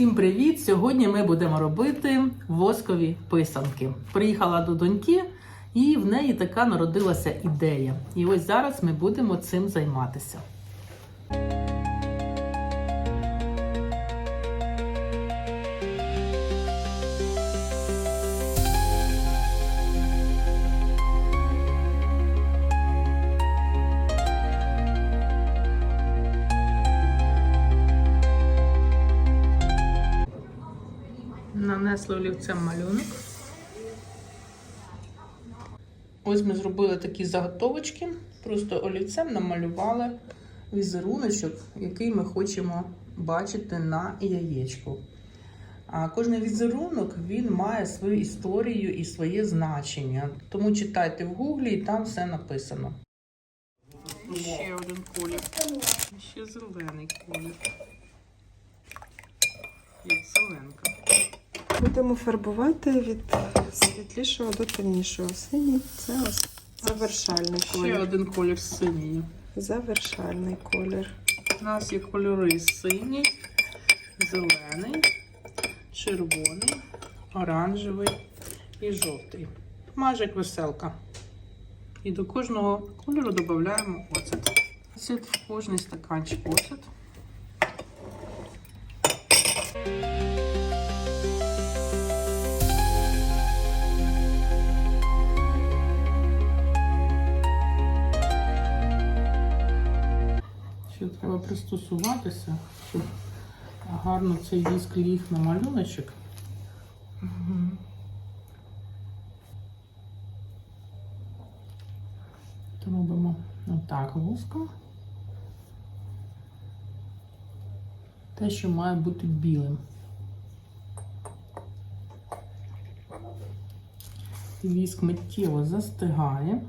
Всім привіт! Сьогодні ми будемо робити воскові писанки. Приїхала до доньки, і в неї така народилася ідея. І ось зараз ми будемо цим займатися. Нанесли олівцем малюнок. Ось ми зробили такі заготовочки. Просто олівцем намалювали візеруночок, який ми хочемо бачити на яєчку. А кожен візерунок він має свою історію і своє значення. Тому читайте в гуглі і там все написано. Ще один колір. Ще зелений колір. Як зеленка. Будемо фарбувати від світлішого до темнішого. Синій це ось завершальний Ще колір. один колір синій. Завершальний колір. У нас є кольори синій, зелений, червоний, оранжевий і жовтий. Майже як веселка. І до кожного кольору додаємо оцет. Оцет в кожний стаканчик оцет. Треба пристосуватися, щоб гарно цей віск ліг на малюночок. То робимо отак воском. Те, що має бути білим. Віск миттєво застигає.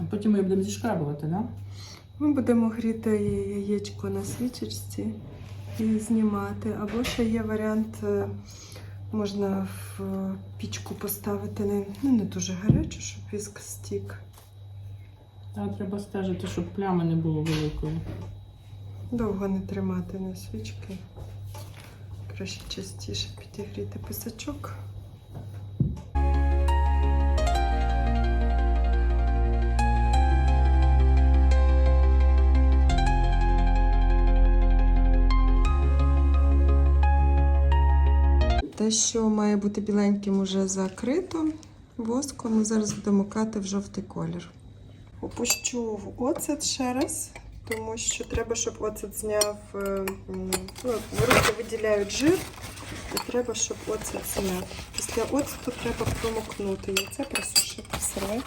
А потім ми будемо зішкрабувати? Да? Ми будемо гріти яєчко на свічечці і знімати. Або ще є варіант, е, можна в пічку поставити не, ну, не дуже гарячу, щоб віск стік. Та треба стежити, щоб плями не було великої. Довго не тримати на свічки. Краще частіше підігріти писачок. Що має бути біленьким, уже закрито воском. Ми зараз будемо кати в жовтий колір. Опущу в оцет ще раз, тому що треба, щоб оцет зняв. е, Ну, руки виділяють жир, і треба, щоб оцет зняв. Після оцету треба промокнути яйце, просушити в.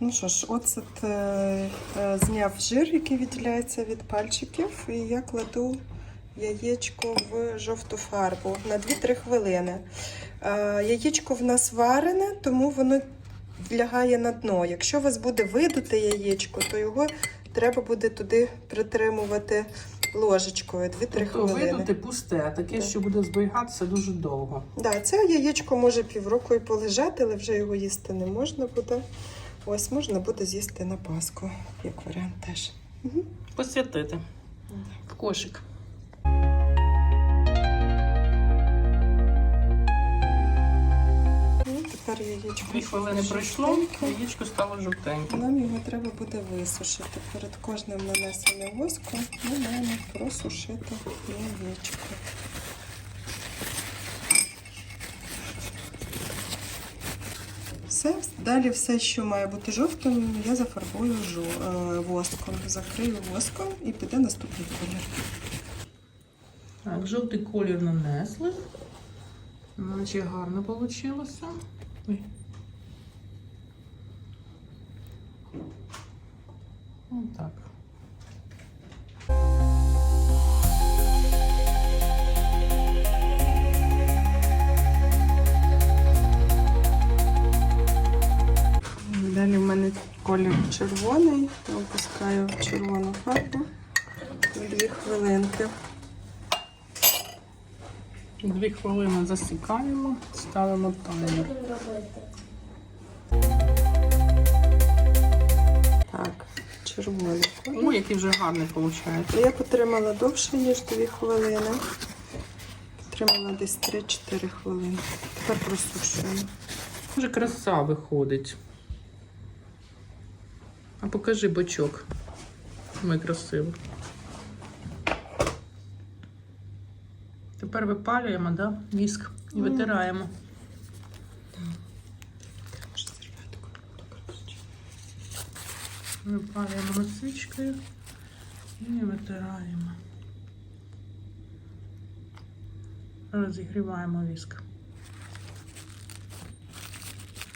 Ну що ж, оцет е, е, зняв жир, який відділяється від пальчиків, і я кладу яєчко в жовту фарбу на 2-3 хвилини. Е, Яєчко в нас варене, тому воно лягає на дно. Якщо у вас буде видуте яєчко, то його треба буде туди притримувати ложечкою 2-3 Тобто хвилини. видути пусте, а таке, Так. що буде зберігатися дуже довго. Да, це яєчко може півроку і полежати, але вже його їсти не можна буде. Ось можна буде з'їсти на Пасху, як варіант теж. Угу. Посвятити в кошик. Тепер яєчко. Дві хвилини пройшло, яєчко стало жовтеньке. Нам його треба буде висушити. Перед кожним нанесенням воску ми маємо просушити яєчко. Все, далі все, що має бути жовтим, я зафарбую е, воском. Закрию воском і піде наступний колір. Так, жовтий колір нанесли. Наче гарно вийшло. Ой. Отак. Далі в мене колір червоний. Я опускаю в червону фарбу. Дві хвилинки. Дві хвилини засікаємо, ставимо таймер. Так, червоний. Ой, який вже гарний виходить. Я потримала довше, ніж 2 хвилини. Потримала десь 3-4 хвилини. Тепер просушуємо. Вже краса виходить. А покажи бочок. Ми красиво. Тепер випалюємо, да? віск і витираємо. Випалюємо лисичкою і витираємо. Розігріваємо віск.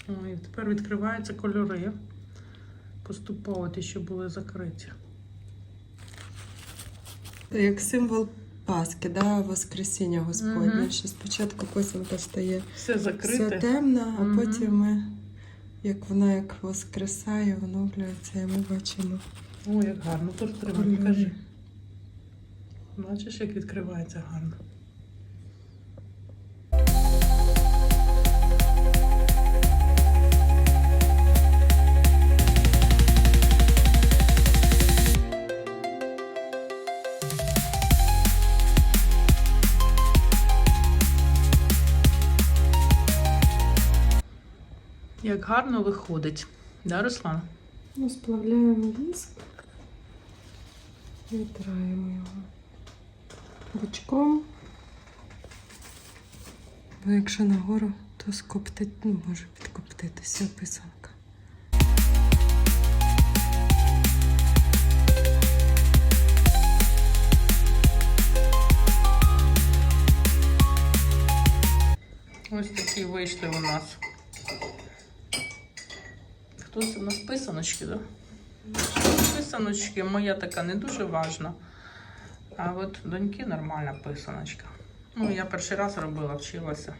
Ой, тепер відкриваються кольори. Поступово ті, що були закриті. Як символ Пасхи, да, Воскресіння Господнє. Мгм. Що спочатку писанка стає Все все темна, а Мгм. потім ми, як вона як воскресає, оновлюється, і ми бачимо. О, як гарно. Тут тримай, покажи. Бачиш, як відкривається гарно. Як гарно виходить. Да, Руслан? Сплавляємо віск, витираємо його бочком. Бо якщо нагору, то скоптить, ну, може підкоптитися писанка. Ось такі вийшли у нас. Хто у нас писаночки, да? Писаночки, моя така не дуже важна. А от доньки нормальна писаночка. Ну, я перший раз робила, вчилася.